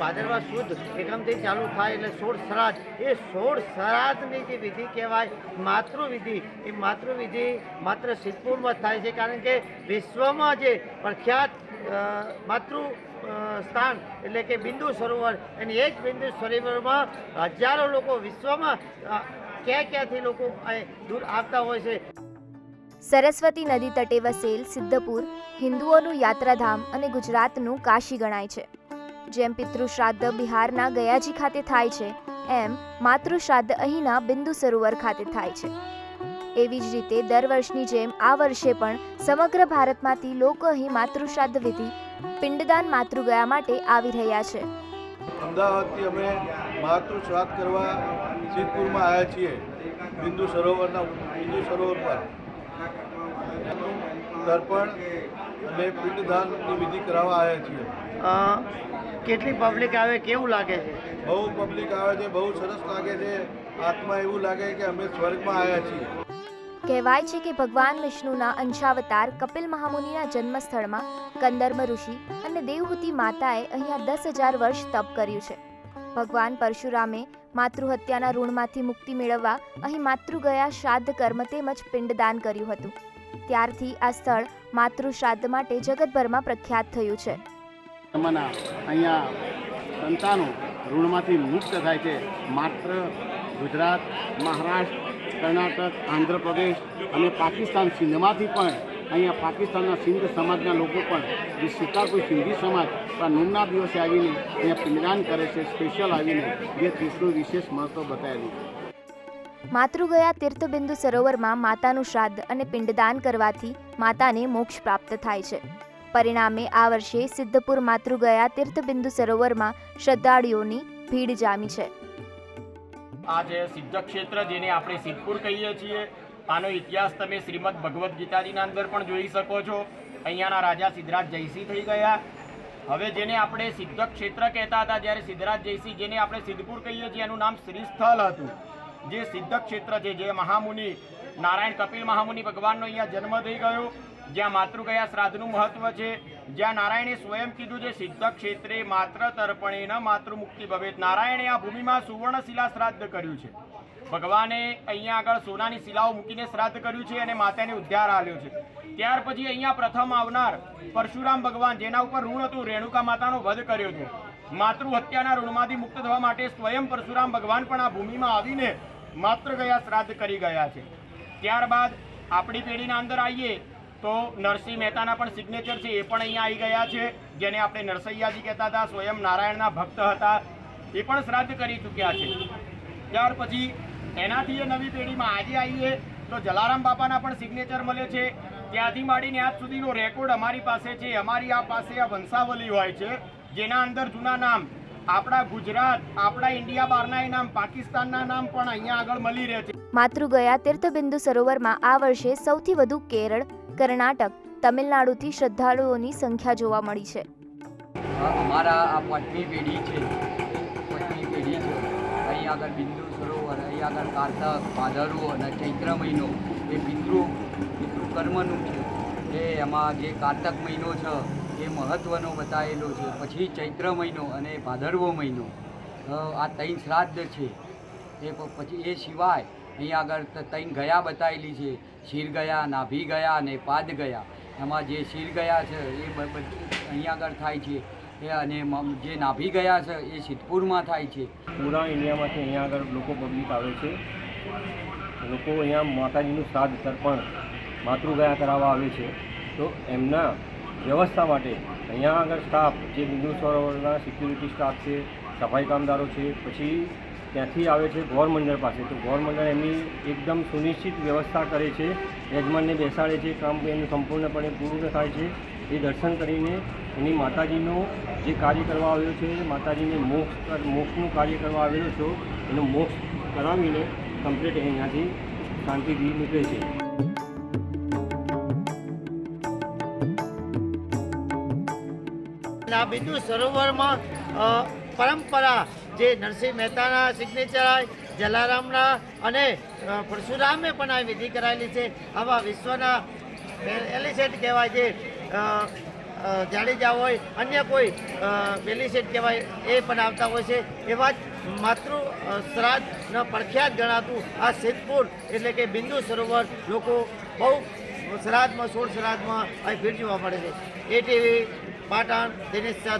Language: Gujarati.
ભાદરવા સુદ એકમથી ચાલુ થાય એટલે સોળ શ્રાદ્ધ એ સોળ શ્રાદ્ધની જે વિધિ કહેવાય, માતૃવિધિ, એ માતૃવિધિ માત્ર સિદ્ધપુરમાં થાય છે, કારણ કે વિશ્વમાં જે પ્રખ્યાત માતૃ સ્થાન એટલે કે બિંદુ સરોવર, અને એ જ બિંદુ સરોવરમાં હજારો લોકો વિશ્વમાં ક્યાં ક્યાંથી લોકો દૂર આવતા હોય છે. સરસ્વતી નદી તટે વસેલ સિદ્ધપુર હિન્દુઓનું યાત્રાધામ અને ગુજરાતનું કાશી ગણાય છે. જેમ પિતૃશ્રાદ્ધ બિહારના ગયાજી ખાતે થાય છે, એમ માતૃશ્રાદ્ધ અહીંના બિંદુ સરોવર ખાતે થાય છે. એવી જ રીતે દર વર્ષની જેમ આ વર્ષે પણ સમગ્ર ભારતમાંથી લોકો અહીં માતૃશ્રાદ્ધ વિધિ, પિંડદાન માતૃગયા માટે આવી રહ્યા છે. અમદાવાદથી અમે માતૃશ્રાદ્ધ કરવા સિદ્ધપુરમાં આવ્યા છીએ, બિંદુ સરોવરના, બિંદુ સરોવર પર. તર્પણ અને પિંડદાનની વિધિ કરાવવા આવ્યા છીએ. કેટલી પબ્લિક આવે કેવું લાગે છે? બહુ પબ્લિક આવે છે બહુ સરસ લાગે છે. આત્મા એવું લાગે કે અમે સ્વર્ગમાં આવ્યા છીએ. કહેવાય છે કે ભગવાન વિષ્ણુના અંશાવતાર કપિલ મહામુનિના જન્મસ્થળમાં કંદર્મ ઋષિ અને દેવહૂતિ માતાએ અહીંયા દસ હજાર વર્ષ તપ કર્યું છે. ભગવાન પરશુરામે માતૃહત્યાના ઋણમાંથી મુક્તિ મેળવવા અહીં માતૃગયા શ્રાદ્ધ કર્મ તેમજ પિંડદાન કર્યું હતું. ત્યારથી આ સ્થળ માતૃ શ્રાદ્ધ માટે જગતભરમાં પ્રખ્યાત થયું છે. અહીંયા સંતાનો ઋણમાંથી મુક્ત થાય છે. માત્ર ગુજરાત, મહારાષ્ટ્ર, કર્ણાટક, આંધ્રપ્રદેશ અને પાકિસ્તાન સિંધમાંથી પણ અહીંયા પાકિસ્તાનના સિંધ સમાજના લોકો પણ જે શિકારપુર સિંધી સમાજ આ નૂમના દિવસે આવીને અહીંયા પિંડદાન કરે છે, સ્પેશિયલ આવીને જે તીર્થનું વિશેષ મહત્ત્વ બતાવેલું છે. માતૃગયા તીર્થબિંદુ સરોવરમાં માતાનું શ્રાદ્ધ અને પિંડદાન કરવાથી માતાને મોક્ષ પ્રાપ્ત થાય છે. પરિણામે આ વર્ષે સિદ્ધપુર માતૃગયા તીર્થબિંદુ સરોવરમાં શ્રદ્ધાળુઓની ભીડ જામી છે. આ સિદ્ધ ક્ષેત્ર જેને આપણે સિદ્ધપુર કહીએ છીએ, આનો ઇતિહાસ તમે શ્રીમદ ભગવદ્ ગીતાજીના અંદર પણ જોઈ શકો છો. અહીંયાના રાજા સિદ્ધરાજ જયસિંહ થઈ ગયા. હવે જેને આપણે સિદ્ધ ક્ષેત્ર કહેતા હતા, જ્યારે સિદ્ધરાજ જયસિંહ જેને આપણે સિદ્ધપુર કહીએ છીએ, એનું નામ શ્રીસ્થળ હતું. જે સિદ્ધ ક્ષેત્ર છે, જે મહામુનિ નારાયણ કપિલ મહામુનિ ભગવાનનો અહીંયા જન્મ થઈ ગયો, જ્યાં માતૃગયા શ્રાદ્ધનું મહત્વ છે. જ્યાં નારાયણે સ્વયં કીધું છે, સિદ્ધ ક્ષેત્રે માત્ર તર્પણે ન માતૃ મુક્તિ ભવેત. નારાયણે આ ભૂમિમાં સુવર્ણ શિલા શ્રાદ્ધ કર્યું છે. ભગવાને અહીંયા આગળ સોનાની શિલાઓ મૂકીને શ્રાદ્ધ કર્યું છે અને માતાને ઉદ્ધાર આલ્યો છે. ત્યાર પછી અહીંયા પ્રથમ આવનાર પરશુરામ ભગવાન, જેના ઉપર ઋણ હતું, રેણુકા માતાનો વધ કર્યો હતો. માતૃ હત્યાના ઋણમાંથી મુક્ત થવા માટે સ્વયં પરશુરામ ભગવાન પણ આ ભૂમિમાં આવીને માત્ર ગયા શ્રાદ્ધ કરી ગયા છે. ત્યારબાદ આપણી પેઢીના અંદર આવીએ તો નરસિંહ મહેતાના પણ સિગ્નેચર છે, એ પણ અહીંયા આવી ગયા છે, જેને આપણે નરસૈયાજી કહેતા હતા, સ્વયં નારાયણના ભક્ત હતા, એ પણ શ્રાદ્ધ કરી ચૂક્યા છે. ત્યાર પછી એનાથી એ નવી પેઢીમાં આજે આવીએ તો જલારામ બાપાના પણ સિગ્નેચર મળે છે. ત્યાંથી માંડીને આજ સુધીનો રેકોર્ડ અમારી પાસે છે. અમારી આ પાસે આ વંશાવલી હોય છે, જેના અંદર જૂના નામ આપણા ગુજરાત આપણા ઇન્ડિયા બહારના નામ પાકિસ્તાનના નામ પણ અહીંયા આગળ મળી રહે છે. માતૃગયા તીર્થબિંદુ સરોવરમાં આ વર્ષે સૌથી વધુ કેરળ કર્ણાટક તમિલનાડુથી શ્રદ્ધાળુઓની સંખ્યા જોવા મળી છે. અમારા આ પાંચમી પેઢી છે. પાંચમી પેઢી છે. અહીં આગળ બિંદુ સરોવર અહીં આગળ કારતક ભાદરવો અને ચૈત્ર મહિનો એ પિતૃ પિતૃકર્મનું છે. એ એમાં જે કારતક મહિનો છે એ મહત્ત્વનો બતાવેલો છે. પછી ચૈત્ર મહિનો અને ભાદરવો મહિનો. આ ત્રણ શ્રાદ્ધ છે. એ પછી એ સિવાય અહીંયા આગળ તૈન ગયા બતાવેલી છે. શીર ગયા, નાભી ગયા અને પાદ ગયા. એમાં જે શીર ગયા છે એ બ- આગળ થાય છે. એ અને જે નાભી ગયા છે એ સિદ્ધપુરમાં થાય છે. પૂરા ઇન્ડિયામાંથી અહીંયા આગળ લોકો પબ્લિક આવે છે. લોકો અહીંયા માતાજીનું શ્રાદ્ધ તર્પણ માતૃગયા કરાવવા આવે છે. તો એમના વ્યવસ્થા માટે અહીંયા આગળ સ્ટાફ જે બિંદુ સરોવરના સિક્યુરિટી સ્ટાફ છે, સફાઈ કામદારો છે, પછી ત્યાંથી આવે છે ગૌરમંડળ પાસે. તો ગૌરમંડળ એમની એકદમ સુનિશ્ચિત વ્યવસ્થા કરે છે, યજમાનને બેસાડે છે, કામ એનું સંપૂર્ણપણે પૂર્ણ થાય છે. એ દર્શન કરીને એની માતાજીનું જે કાર્ય કરવા આવ્યો છે, માતાજીને મોક્ષ મોક્ષનું કાર્ય કરવા આવેલો છો, એનો મોક્ષ કરાવીને કમ્પ્લીટ અહીંયાથી શાંતિથી નીકળે છે. આ બિંદુ સરોવરમાં પરંપરા જે નરસિંહ મહેતાના સિગ્નેચર જલારામના અને પરશુરામે પણ આ વિધિ કરાયેલી છે. આવા વિશ્વના એલિસેટ કહેવાય અ, જાડેજા હોય અન્ય કોઈ અ, કહેવાય એ પણ આવતા હોય છે. એવા જ માતૃ શ્રાદ્ધના પ્રખ્યાત ગણાતું આ સિદ્ધપુર એટલે કે બિંદુ સરોવર લોકો બહુ શ્રાદ્ધમાં સોળ શ્રાદ્ધમાં અહીં ભીડ જોવા મળે છે. એ ટીવી પાટણ દિનેશ શાહ